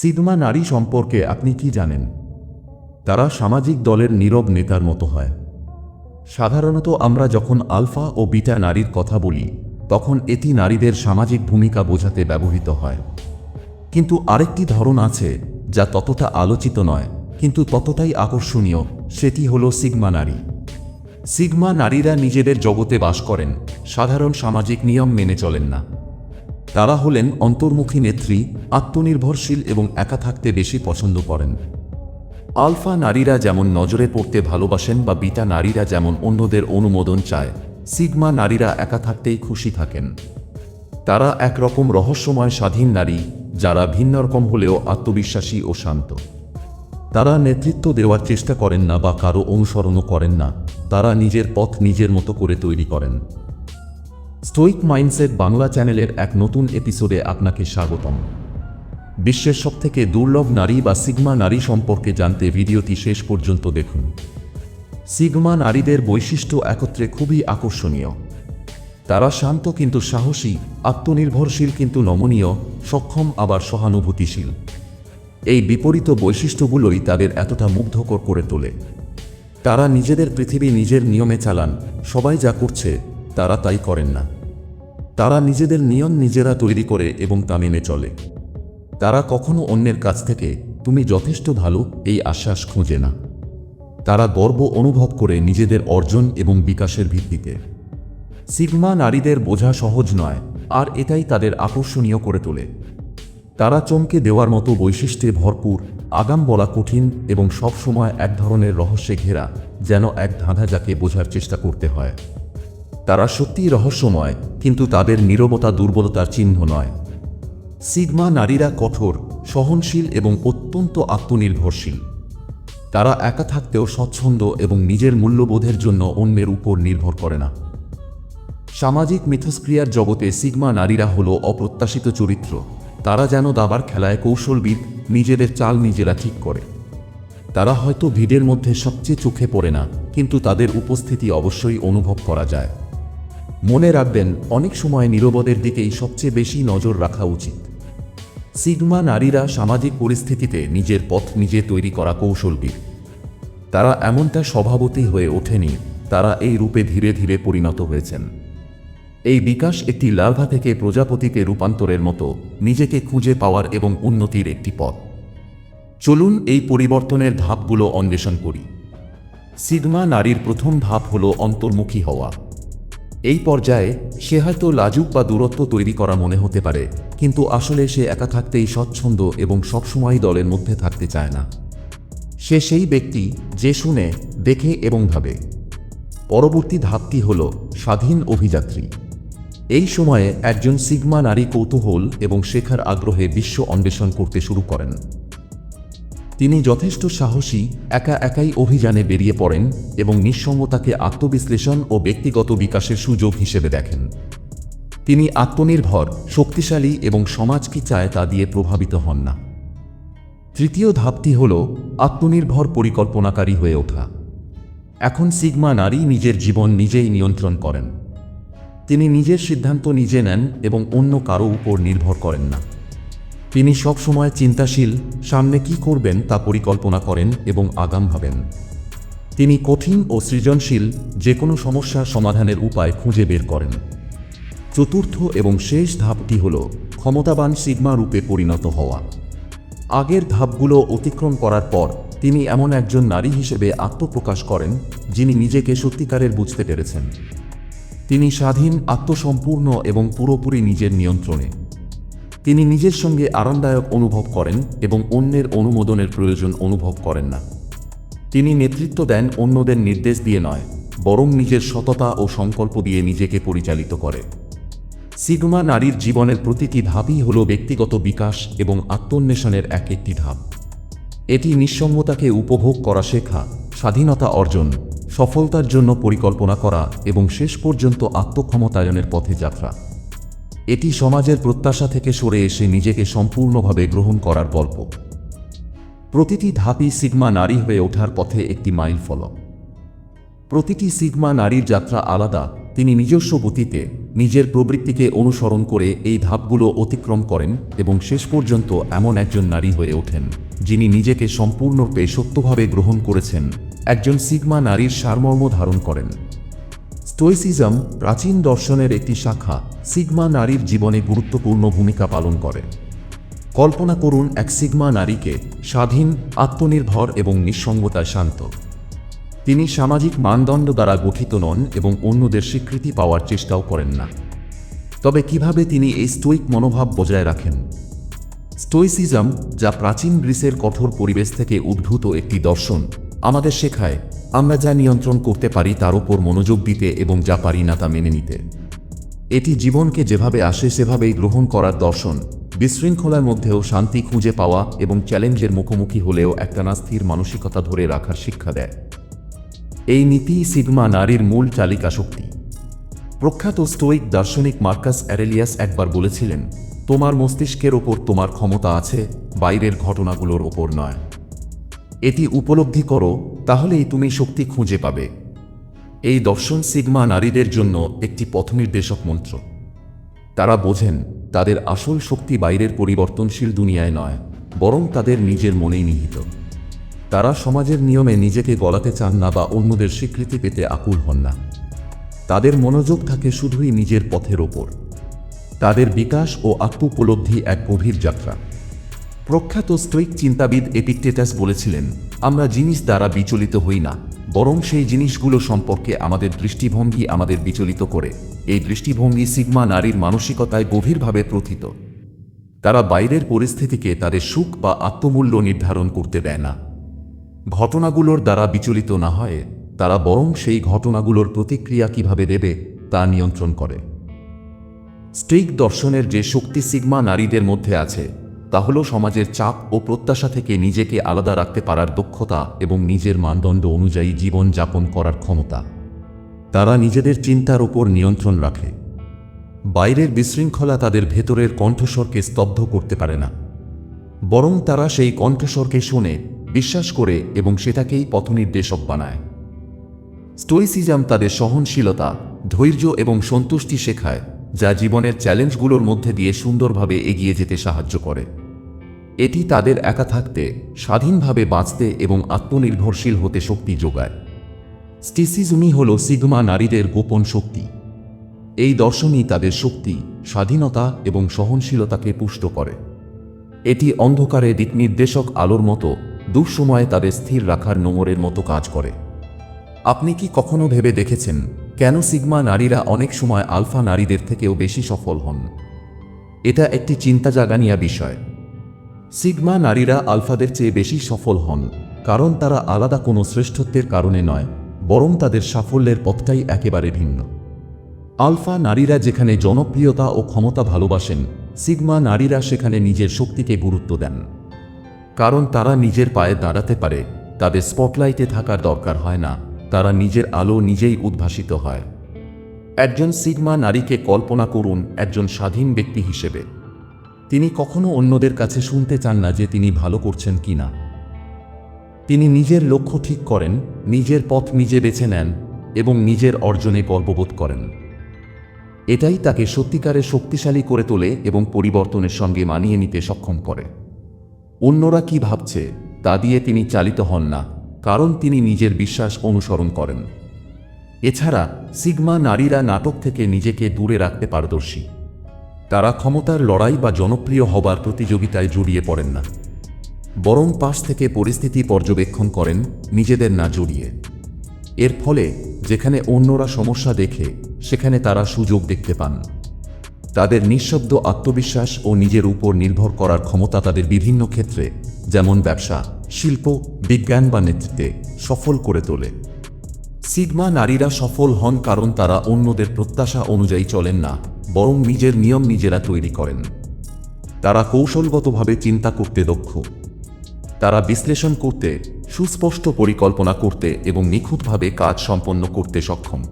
Sigma নারী সম্পর্কে আপনি কি জানেন? তারা সামাজিক দলের নীরব নেতার মতো হয়। সাধারণত আমরা যখন আলফা ও বিটা নারীর কথা বলি, তখন এটি নারীদের সামাজিক ভূমিকা বোঝাতে ব্যবহৃত হয়। কিন্তু আরেকটি ধরন আছে যা ততটা আলোচিত নয়, কিন্তু ততটাই আকর্ষণীয়, সেটি হল সিগমা নারী। সিগমা নারীরা নিজেদের জগতে বাস করেন, সাধারণ সামাজিক নিয়ম মেনে চলেন না। তারা হলেন অন্তর্মুখী নেত্রী, আত্মনির্ভরশীল এবং একা থাকতে বেশি পছন্দ করেন। আলফা নারীরা যেমন নজরে পড়তে ভালোবাসেন বা বিটা নারীরা যেমন অন্যদের অনুমোদন চায়, সিগমা নারীরা একা থাকতেই খুশি থাকেন। তারা একরকম রহস্যময় স্বাধীন নারী, যারা ভিন্ন রকম হলেও আত্মবিশ্বাসী ও শান্ত। তারা নেতৃত্ব দেওয়ার চেষ্টা করেন না বা কারও অনুসরণও করেন না, তারা নিজের পথ নিজের মতো করে তৈরি করেন। স্টোইক মাইন্ডসেট বাংলা চ্যানেলের এক নতুন এপিসোডে আপনাকে স্বাগতম। বিশ্বের সবথেকে দুর্লভ নারী বা সিগমা নারী সম্পর্কে জানতে ভিডিওটি শেষ পর্যন্ত দেখুন। সিগমা নারীদের বৈশিষ্ট্য একত্রে খুবই আকর্ষণীয়। তারা শান্ত কিন্তু সাহসী, আত্মনির্ভরশীল কিন্তু নমনীয়, সক্ষম, আবার সহানুভূতিশীল। এই বিপরীত বৈশিষ্ট্যগুলোই তাদের এতটা মুগ্ধকর করে তোলে। তারা নিজেদের পৃথিবী নিজের নিয়মে চালান, সবাই যা করছে, তারা তাই করেন না। তারা নিজেদের নিয়ম নিজেরা তৈরি করে এবং তা মেনে চলে। তারা কখনো অন্যের কাছ থেকে, তুমি যথেষ্ট ভালো, এই আশ্বাস খুঁজে না। তারা গর্ব অনুভব করে নিজেদের অর্জন এবং বিকাশের ভিত্তিতে। সিগমা নারীদের বোঝা সহজ নয়, আর এটাই তাদের আকর্ষণীয় করে তোলে। তারা চমকে দেওয়ার মতো বৈশিষ্ট্যে ভরপুর, আগাম বলা কঠিন এবং সবসময় এক ধরনের রহস্যে ঘেরা, যেন এক ধাঁধা যাকে বোঝার চেষ্টা করতে হয়। তারা সত্যিই রহস্যময়, কিন্তু তাদের নীরবতা দুর্বলতার চিহ্ন নয়। সিগমা নারীরা কঠোর, সহনশীল এবং অত্যন্ত আত্মনির্ভরশীল। তারা একা থাকতেও স্বচ্ছন্দ এবং নিজের মূল্যবোধের জন্য অন্যের উপর নির্ভর করে না। সামাজিক মিথস্ক্রিয়ার জগতে সিগমা নারীরা হল অপ্রত্যাশিত চরিত্র। তারা যেন দাবার খেলায় কৌশলবিদ, নিজেদের চাল নিজেরা ঠিক করে। তারা হয়তো ভিড়ের মধ্যে সবচেয়ে চোখে পড়ে না, কিন্তু তাদের উপস্থিতি অবশ্যই অনুভব করা যায়। মনে রাখবেন, অনেক সময় নিরবদের দিকেই সবচেয়ে বেশি নজর রাখা উচিত। সিগমা নারীরা সামাজিক পরিস্থিতিতে নিজের পথ নিজে তৈরি করা কৌশলবিদ। তারা এমনটা স্বভাবতই হয়ে ওঠেনি, তারা এই রূপে ধীরে ধীরে পরিণত হয়েছেন। এই বিকাশ একটি লার্ভা থেকে প্রজাপতিতে রূপান্তরের মতো নিজেকে খুঁজে পাওয়ার এবং উন্নতির একটি পথ। চলুন এই পরিবর্তনের ধাপগুলো অন্বেষণ করি। সিগমা নারীর প্রথম ধাপ হল অন্তর্মুখী হওয়া। এই পর্যায়ে সে হয়তো লাজুক বা দূরত্ব তৈরি করা মনে হতে পারে, কিন্তু আসলে সে একা থাকতেই স্বচ্ছন্দ এবং সবসময় দলের মধ্যে থাকতে চায় না। সে সেই ব্যক্তি যে শুনে, দেখে এবং ভাবে। পরবর্তী ধাপটি হল স্বাধীন অভিযাত্রী। এই সময়ে একজন সিগমা নারী কৌতূহল এবং শেখার আগ্রহে বিশ্ব অন্বেষণ করতে শুরু করেন। তিনি যথেষ্ট সাহসী, একা একাই অভিযানে বেরিয়ে পড়েন এবং নিঃসঙ্গতাকে আত্মবিশ্লেষণ ও ব্যক্তিগত বিকাশের সুযোগ হিসেবে দেখেন। তিনি আত্মনির্ভর, শক্তিশালী এবং সমাজ কি চায় তা দিয়ে প্রভাবিত হন না। তৃতীয় ধাপটি হল আত্মনির্ভর পরিকল্পনাকারী হয়ে ওঠা। এখন সিগমা নারী নিজের জীবন নিজেই নিয়ন্ত্রণ করেন। তিনি নিজের সিদ্ধান্ত নিজে নেন এবং অন্য কারও উপর নির্ভর করেন না। তিনি সবসময় চিন্তাশীল, সামনে কি করবেন তা পরিকল্পনা করেন এবং আগাম ভাবেন। তিনি কঠিন ও সৃজনশীল যে কোনো সমস্যা সমাধানের উপায় খুঁজে বের করেন। চতুর্থ এবং শেষ ধাপটি হল ক্ষমতাবান সিগমা রূপে পরিণত হওয়া। আগের ধাপগুলো অতিক্রম করার পর তিনি এমন একজন নারী হিসেবে আত্মপ্রকাশ করেন, যিনি নিজেকে সত্যিকারের বুঝতে পেরেছেন। তিনি স্বাধীন, আত্মসম্পূর্ণ এবং পুরোপুরি নিজের নিয়ন্ত্রণে। তিনি নিজের সঙ্গে আরামদায়ক অনুভব করেন এবং অন্যের অনুমোদনের প্রয়োজন অনুভব করেন না। তিনি নেতৃত্ব দেন অন্যদের নির্দেশ দিয়ে নয়, বরং নিজের সততা ও সংকল্প দিয়ে নিজেকে পরিচালিত করে। সিগমা নারীর জীবনের প্রতিটি ধাপই হল ব্যক্তিগত বিকাশ এবং আত্মন্বেষণের এক একটি ধাপ। এটি নিঃসঙ্গতাকে উপভোগ করা শেখা, স্বাধীনতা অর্জন, সফলতার জন্য পরিকল্পনা করা এবং শেষ পর্যন্ত আত্মক্ষমতায়নের পথে যাত্রা। এটি সমাজের প্রত্যাশা থেকে সরে এসে নিজেকে সম্পূর্ণভাবে গ্রহণ করার গল্প। প্রতিটি ধাপই সিগমা নারী হয়ে ওঠার পথে একটি মাইল ফলক। প্রতিটি সিগমা নারীর যাত্রা আলাদা, তিনি নিজস্ব গতিতে নিজের প্রবৃত্তিকে অনুসরণ করে এই ধাপগুলো অতিক্রম করেন এবং শেষ পর্যন্ত এমন একজন নারী হয়ে ওঠেন, যিনি নিজেকে সম্পূর্ণরূপে সত্যভাবে গ্রহণ করেছেন, একজন সিগমা নারীর সারমর্ম ধারণ করেন। স্টোইসিজম প্রাচীন দর্শনের একটি শাখা সিগমা নারীর জীবনে গুরুত্বপূর্ণ ভূমিকা পালন করে। কল্পনা করুন এক সিগমা নারীকে স্বাধীন, আত্মনির্ভর এবং নিঃসঙ্গতায় শান্ত। তিনি সামাজিক মানদণ্ড দ্বারা গঠিত নন এবং অন্যদের স্বীকৃতি পাওয়ার চেষ্টাও করেন না। তবে কীভাবে তিনি এই স্টোইক মনোভাব বজায় রাখেন? স্টোইসিজম, যা প্রাচীন গ্রিসের কঠোর পরিবেশ থেকে উদ্ভূত একটি দর্শন, আমাদের শেখায় আমরা যা নিয়ন্ত্রণ করতে পারি তার ওপর মনোযোগ দিতে এবং যা পারি না তা মেনে নিতে। এটি জীবনকে যেভাবে আসে সেভাবেই গ্রহণ করার দর্শন, বিশৃঙ্খলার মধ্যেও শান্তি খুঁজে পাওয়া এবং চ্যালেঞ্জের মুখোমুখি হলেও একটানা স্থির মানসিকতা ধরে রাখার শিক্ষা দেয়। এই নীতি সিগমা নারীর মূল চালিকা শক্তি। প্রখ্যাত স্টোইক দার্শনিক মার্কাস অ্যারেলিয়াস একবার বলেছিলেন, তোমার মস্তিষ্কের ওপর তোমার ক্ষমতা আছে, বাইরের ঘটনাগুলোর ওপর নয়। এটি উপলব্ধি করো তাহলেই তুমি শক্তি খুঁজে পাবে। এই দর্শন সিগমা নারীদের জন্য একটি পথনির্দেশক মন্ত্র। তারা বোঝেন, তাদের আসল শক্তি বাইরের পরিবর্তনশীল দুনিয়ায় নয়, বরং তাদের নিজের মনেই নিহিত। তারা সমাজের নিয়মে নিজেকে গলাতে চান না বা অন্যদের স্বীকৃতি পেতে আকুল হন না। তাদের মনোযোগ থাকে শুধুই নিজের পথের ওপর। তাদের বিকাশ ও আত্মোপলব্ধি এক গভীর যাত্রা। প্রখ্যাত স্টোইক চিন্তাবিদ এপিকটেটাস বলেছিলেন, আমরা জিনিস দ্বারা বিচলিত হই না, বরং সেই জিনিসগুলো সম্পর্কে আমাদের দৃষ্টিভঙ্গি আমাদের বিচলিত করে। এই দৃষ্টিভঙ্গি সিগমা নারীর মানসিকতায় গভীরভাবে প্রথিত। তারা বাইরের পরিস্থিতিকে তাদের সুখ বা আত্মমূল্য নির্ধারণ করতে দেয় না। ঘটনাগুলোর দ্বারা বিচলিত না হয়, তারা বরং সেই ঘটনাগুলোর প্রতিক্রিয়া কীভাবে দেবে তা নিয়ন্ত্রণ করে। স্ট্রিক দর্শনের যে শক্তি সিগমা নারীদের মধ্যে আছে তা হল সমাজের চাপ ও প্রত্যাশা থেকে নিজেকে আলাদা রাখতে পারার দক্ষতা এবং নিজের মানদণ্ড অনুযায়ী জীবন যাপন করার ক্ষমতা। তারা নিজেদের চিন্তার উপর নিয়ন্ত্রণ রাখে। বাইরের বিশৃঙ্খলা তাদের ভেতরের কণ্ঠস্বরকে স্তব্ধ করতে পারে না। বরং তারা সেই কণ্ঠস্বরকে শোনে, বিশ্বাস করে এবং সেটাকেই পথনির্দেশক বানায়। স্টোইসিজম তাদের সহনশীলতা, ধৈর্য এবং সন্তুষ্টি শেখায়, যা জীবনের চ্যালেঞ্জগুলোর মধ্যে দিয়ে সুন্দরভাবে এগিয়ে যেতে সাহায্য করে। এটি তাদের একা থাকতে, স্বাধীনভাবে বাঁচতে এবং আত্মনির্ভরশীল হতে শক্তি যোগায়। স্টিসিজমি হল সিগমা নারীদের গোপন শক্তি। এই দর্শনই তাদের শক্তি, স্বাধীনতা এবং সহনশীলতাকে পুষ্ট করে। এটি অন্ধকারে দিকনির্দেশক আলোর মতো, দুঃসময়ে তাদের স্থির রাখার নোংরের মতো কাজ করে। আপনি কি কখনো ভেবে দেখেছেন, কেন সিগমা নারীরা অনেক সময় আলফা নারীদের থেকেও বেশি সফল হন? এটা একটি চিন্তা জাগানিয়া বিষয়। সিগমা নারীরা আলফাদের চেয়ে বেশি সফল হন, কারণ তারা আলাদা কোনো শ্রেষ্ঠত্বের কারণে নয়, বরং তাদের সাফল্যের পথটাই একেবারে ভিন্ন। আলফা নারীরা যেখানে জনপ্রিয়তা ও ক্ষমতা ভালোবাসেন, সিগমা নারীরা সেখানে নিজের শক্তিকে গুরুত্ব দেন। কারণ তারা নিজের পায়ে দাঁড়াতে পারে, তাদের স্পটলাইটে থাকার দরকার হয় না, তারা নিজের আলো নিজেই উদ্ভাসিত হয়। একজন সিগমা নারীকে কল্পনা করুন একজন স্বাধীন ব্যক্তি হিসেবে। তিনি কখনো অন্যদের কাছে শুনতে চান না যে তিনি ভালো করছেন কি না। তিনি নিজের লক্ষ্য ঠিক করেন, নিজের পথ নিজে বেছে নেন এবং নিজের অর্জনে গর্ববোধ করেন। এটাই তাকে সত্যিকারে শক্তিশালী করে তোলে এবং পরিবর্তনের সঙ্গে মানিয়ে নিতে সক্ষম করে। অন্যরা কি ভাবছে, তা দিয়ে তিনি চালিত হন না, কারণ তিনি নিজের বিশ্বাস অনুসরণ করেন। এছাড়া, সিগমা নারীরা নাটক থেকে নিজেকে দূরে রাখতে পারদর্শী। তারা ক্ষমতার লড়াই বা জনপ্রিয় হবার প্রতিযোগিতায় জড়িয়ে পড়েন না। বরং পাশ থেকে পরিস্থিতি পর্যবেক্ষণ করেন, নিজেদের না জড়িয়ে। এর ফলে যেখানে অন্যরা সমস্যা দেখে, সেখানে তারা সুযোগ দেখতে পান। তাদের নিঃশব্দ আত্মবিশ্বাস ও নিজের উপর নির্ভর করার ক্ষমতা তাদের বিভিন্ন ক্ষেত্রে, যেমন ব্যবসা, শিল্প, বিজ্ঞান বা নেতৃত্বে, সফল করে তোলে। সিগমা নারীরা সফল হন কারণ তারা অন্যদের প্রত্যাশা অনুযায়ী চলেন না। বরং নিজের নিয়ম নিজেরা তৈরি করেন। তারা কৌশলগতভাবে চিন্তা করতে দক্ষ। তারা বিশ্লেষণ করতে, সুস্পষ্ট পরিকল্পনা করতে এবং নিখুঁতভাবে কাজ সম্পন্ন করতে সক্ষম।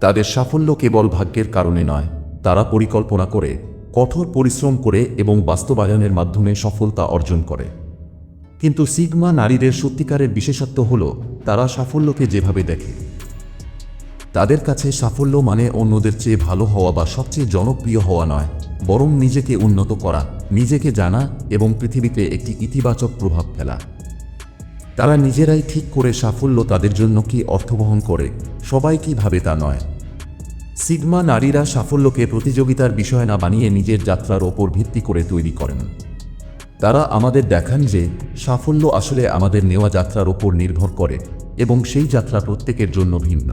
তাদের সাফল্য কেবল ভাগ্যের কারণে নয়, তারা পরিকল্পনা করে, কঠোর পরিশ্রম করে এবং বাস্তবায়নের মাধ্যমে সফলতা অর্জন করে। কিন্তু সিগমা নারীদের সত্যিকারের বিশেষত্ব হল, তারা সাফল্যকে যেভাবে দেখে তাদের কাছে সাফল্য মানে অন্যদের চেয়ে ভালো হওয়া বা সবচেয়ে জনপ্রিয় হওয়া নয়, বরং নিজেকে উন্নত করা, নিজেকে জানা এবং পৃথিবীতে একটি ইতিবাচক প্রভাব ফেলা। তারা নিজেরাই ঠিক করে সাফল্য তাদের জন্য কি অর্থবহন করে, সবাই কি ভাবে তা নয়। সিগমা নারীরা সাফল্যকে প্রতিযোগিতার বিষয় না বানিয়ে নিজের যাত্রার ওপর ভিত্তি করে তৈরি করেন। তারা আমাদের দেখান যে সাফল্য আসলে আমাদের নেওয়া যাত্রার ওপর নির্ভর করে এবং সেই যাত্রা প্রত্যেকের জন্য ভিন্ন।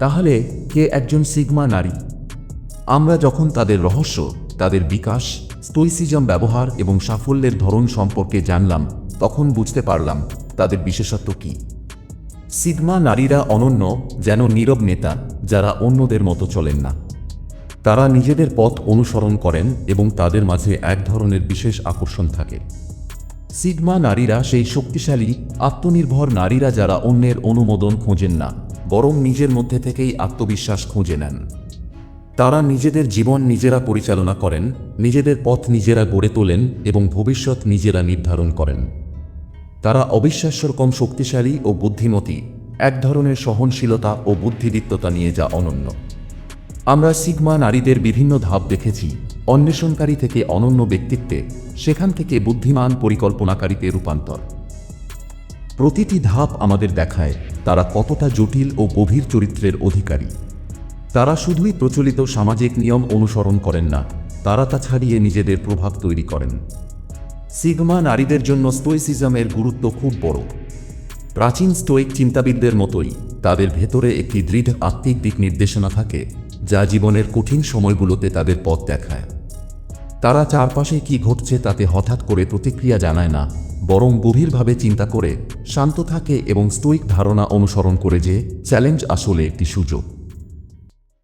তাহলে কে একজন সিগমা নারী? আমরা যখন তাদের রহস্য, তাদের বিকাশ, স্টোইসিজম ব্যবহার এবং সাফল্যের ধরন সম্পর্কে জানলাম, তখন বুঝতে পারলাম তাদের বিশেষত্ব কী। সিগমা নারীরা অনন্য, যেন নীরব নেতা, যারা অন্যদের মতো চলেন না। তারা নিজেদের পথ অনুসরণ করেন এবং তাদের মাঝে এক ধরনের বিশেষ আকর্ষণ থাকে। সিগমা নারীরা সেই শক্তিশালী, আত্মনির্ভর নারীরা যারা অন্যের অনুমোদন খোঁজেন না। বরং নিজের মধ্যে থেকেই আত্মবিশ্বাস খুঁজে নেন। তারা নিজেদের জীবন নিজেরা পরিচালনা করেন, নিজেদের পথ নিজেরা গড়ে তোলেন এবং ভবিষ্যৎ নিজেরা নির্ধারণ করেন। তারা অবিশ্বাস্য রকম শক্তিশালী ও বুদ্ধিমতী, এক ধরনের সহনশীলতা ও বুদ্ধিদীপ্ততা নিয়ে যা অনন্য। আমরা সিগমা নারীদের বিভিন্ন ধাপ দেখেছি, অন্বেষণকারী থেকে অনন্য ব্যক্তিত্বে, সেখান থেকে বুদ্ধিমান পরিকল্পনাকারীতে রূপান্তর। প্রতিটি ধাপ আমাদের দেখায় তারা কতটা জটিল ও গভীর চরিত্রের অধিকারী। তারা শুধুই প্রচলিত সামাজিক নিয়ম অনুসরণ করেন না, তারা তা ছাড়িয়ে নিজেদের প্রভাব তৈরি করেন। সিগমা নারীদের জন্য স্টোইসিজমের গুরুত্ব খুব বড়। প্রাচীন স্টোইক চিন্তাবিদদের মতোই তাদের ভেতরে একটি দৃঢ় আত্মিক দিক নির্দেশনা থাকে, যা জীবনের কঠিন সময়গুলোতে তাদের পথ দেখায়। তারা চারপাশে কি ঘটছে তাতে হঠাৎ করে প্রতিক্রিয়া জানায় না বরং গভীরভাবে চিন্তা করে, শান্ত থাকে এবং স্টোইক ধারণা অনুসরণ করে যে, চ্যালেঞ্জ আসলে একটি সুযোগ।